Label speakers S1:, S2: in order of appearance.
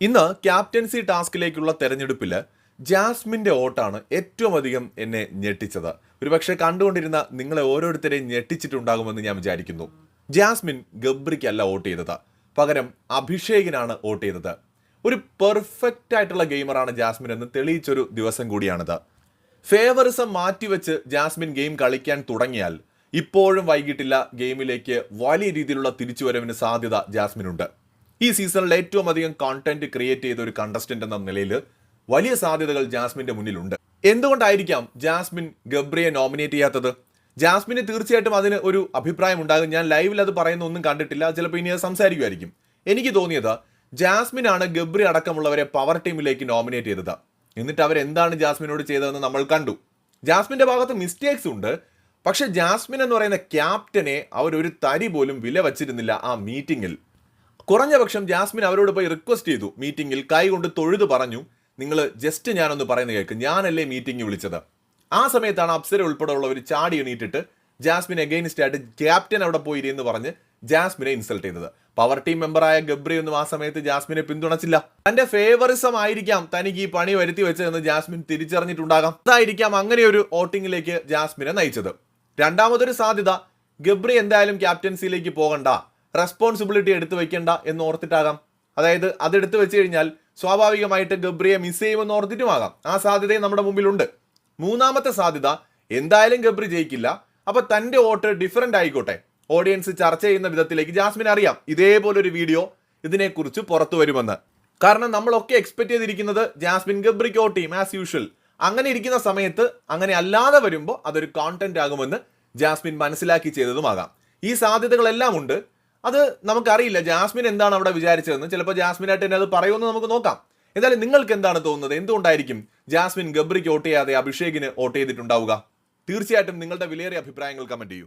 S1: ഇന്ന് ക്യാപ്റ്റൻസി ടാസ്കിലേക്കുള്ള തെരഞ്ഞെടുപ്പിൽ ജാസ്മിന്റെ വോട്ടാണ് ഏറ്റവും അധികം എന്നെ ഞെട്ടിച്ചത്. ഒരുപക്ഷെ കണ്ടുകൊണ്ടിരുന്ന നിങ്ങളെ ഓരോരുത്തരെയും ഞെട്ടിച്ചിട്ടുണ്ടാകുമെന്ന് ഞാൻ വിചാരിക്കുന്നു. ജാസ്മിൻ ഗബ്രിക്കല്ല വോട്ട് ചെയ്തത്. പകരം അഭിഷേകിനാണ് വോട്ട് ചെയ്തത്. ഒരു പെർഫെക്റ്റ് ആയിട്ടുള്ള ഗെയിമറാണ് ജാസ്മിൻ എന്ന് തെളിയിച്ചൊരു ദിവസം കൂടിയാണിത്. ഫേവറിസം മാറ്റിവെച്ച് ജാസ്മിൻ ഗെയിം കളിക്കാൻ തുടങ്ങിയാൽ ഇപ്പോഴും വൈകിട്ടില്ല ഗെയിമിലേക്ക് വലിയ രീതിയിലുള്ള തിരിച്ചുവരവിന് സാധ്യത ജാസ്മിനുണ്ട്. ഈ സീസണിൽ ഏറ്റവും അധികം കോണ്ടന്റ് ക്രിയേറ്റ് ചെയ്ത ഒരു കണ്ടസ്റ്റന്റ് എന്ന നിലയിൽ വലിയ സാധ്യതകൾ ജാസ്മിന്റെ മുന്നിലുണ്ട്. എന്തുകൊണ്ടായിരിക്കാം ജാസ്മിൻ ഗബ്രിയെ നോമിനേറ്റ് ചെയ്യാത്തത്? ജാസ്മിന് തീർച്ചയായിട്ടും അതിന് ഒരു അഭിപ്രായം ഉണ്ടാകും. ഞാൻ ലൈവിൽ അത് പറയുന്ന ഒന്നും കണ്ടിട്ടില്ല. ചിലപ്പോൾ ഇനി അത് സംസാരിക്കുമായിരിക്കും. എനിക്ക് തോന്നിയത് ജാസ്മിൻ ആണ് ഗബ്രി അടക്കമുള്ളവരെ പവർ ടീമിലേക്ക് നോമിനേറ്റ് ചെയ്തത്. എന്നിട്ട് അവർ എന്താണ് ജാസ്മിനോട് ചെയ്തതെന്ന് നമ്മൾ കണ്ടു. ജാസ്മിന്റെ ഭാഗത്ത് മിസ്റ്റേക്സ് ഉണ്ട്. പക്ഷെ ജാസ്മിൻ എന്ന് പറയുന്ന ക്യാപ്റ്റനെ അവരൊരു തരി പോലും വില വച്ചിരുന്നില്ല ആ മീറ്റിംഗിൽ കുറഞ്ഞ പക്ഷം ജാസ്മിൻ അവരോട് പോയി റിക്വസ്റ്റ് ചെയ്തു. മീറ്റിംഗിൽ കൈ കൊണ്ട് തൊഴുത് പറഞ്ഞു നിങ്ങൾ ജസ്റ്റ് ഞാനൊന്ന് പറയുന്നത് കേൾക്ക് ഞാനല്ലേ മീറ്റിംഗ് വിളിച്ചത്? ആ സമയത്താണ് അപ്സര ഉൾപ്പെടെ ഉള്ളവർ ചാടി എണീറ്റിട്ട് ജാസ്മിൻ എഗെയിൻസ്റ്റ് ആയിട്ട് ക്യാപ്റ്റൻ അവിടെ പോയി എന്ന് പറഞ്ഞ് ജാസ്മിനെ ഇൻസൾട്ട് ചെയ്തത്. പവർ ടീം മെമ്പറായ ഗബ്രി ഒന്നും ആ സമയത്ത് ജാസ്മിനെ പിന്തുണച്ചില്ല. തന്റെ ഫേവറിസം ആയിരിക്കാം തനിക്ക് ഈ പണി വരുത്തി വെച്ചതെന്ന് ജാസ്മിൻ തിരിച്ചറിഞ്ഞിട്ടുണ്ടാകാം. അതായിരിക്കാം അങ്ങനെ ഒരു വോട്ടിംഗിലേക്ക് ജാസ്മിനെ നയിച്ചത്. രണ്ടാമതൊരു സാധ്യത ഗബ്രി എന്തായാലും ക്യാപ്റ്റൻസിയിലേക്ക് പോകണ്ട. റെസ്പോൺസിബിലിറ്റി എടുത്തു വെക്കേണ്ട എന്ന് ഓർത്തിട്ടാകാം. അതായത് അതെടുത്ത് വെച്ച് കഴിഞ്ഞാൽ സ്വാഭാവികമായിട്ട് ഗബ്രിയെ മിസ് ചെയ്യുമെന്ന് ഓർത്തിട്ടുമാകാം. ആ സാധ്യതയും നമ്മുടെ മുമ്പിലുണ്ട്. മൂന്നാമത്തെ സാധ്യത എന്തായാലും ഗബ്രി ജയിക്കില്ല. അപ്പൊ തന്റെ വോട്ട് ഡിഫറെന്റ് ആയിക്കോട്ടെ. ഓഡിയൻസ് ചർച്ച ചെയ്യുന്ന വിധത്തിലേക്ക് ജാസ്മിൻ അറിയാം. ഇതേപോലൊരു വീഡിയോ ഇതിനെക്കുറിച്ച് പുറത്തു വരുമെന്ന്. കാരണം നമ്മളൊക്കെ എക്സ്പെക്ട് ചെയ്തിരിക്കുന്നത് ജാസ്മിൻ ഗബ്രിക്ക് ചെയ്യും ആസ് യൂഷ്വൽ അങ്ങനെ ഇരിക്കുന്ന സമയത്ത് അങ്ങനെ അല്ലാതെ വരുമ്പോൾ അതൊരു കോണ്ടന്റ് ആകുമെന്ന് ജാസ്മിൻ മനസ്സിലാക്കി ചെയ്തതുമാകാം. ഈ സാധ്യതകളെല്ലാം ഉണ്ട്. അത് നമുക്കറിയില്ല. ജാസ്മിൻ എന്താണ് അവിടെ വിചാരിച്ചതെന്ന്. ചിലപ്പോൾ ജാസ്മിനായിട്ട് തന്നെ അത് പറയുമെന്ന് നമുക്ക് നോക്കാം. എന്തായാലും നിങ്ങൾക്ക് എന്താണ് തോന്നുന്നത്? എന്തുകൊണ്ടായിരിക്കും ജാസ്മിൻ ഗബ്രിക്ക് വോട്ട് ചെയ്യാതെ അഭിഷേകിന് വോട്ട് ചെയ്തിട്ടുണ്ടാവുക? തീർച്ചയായിട്ടും നിങ്ങളുടെ വിലയേറിയ അഭിപ്രായങ്ങൾ കമന്റ് ചെയ്യൂ.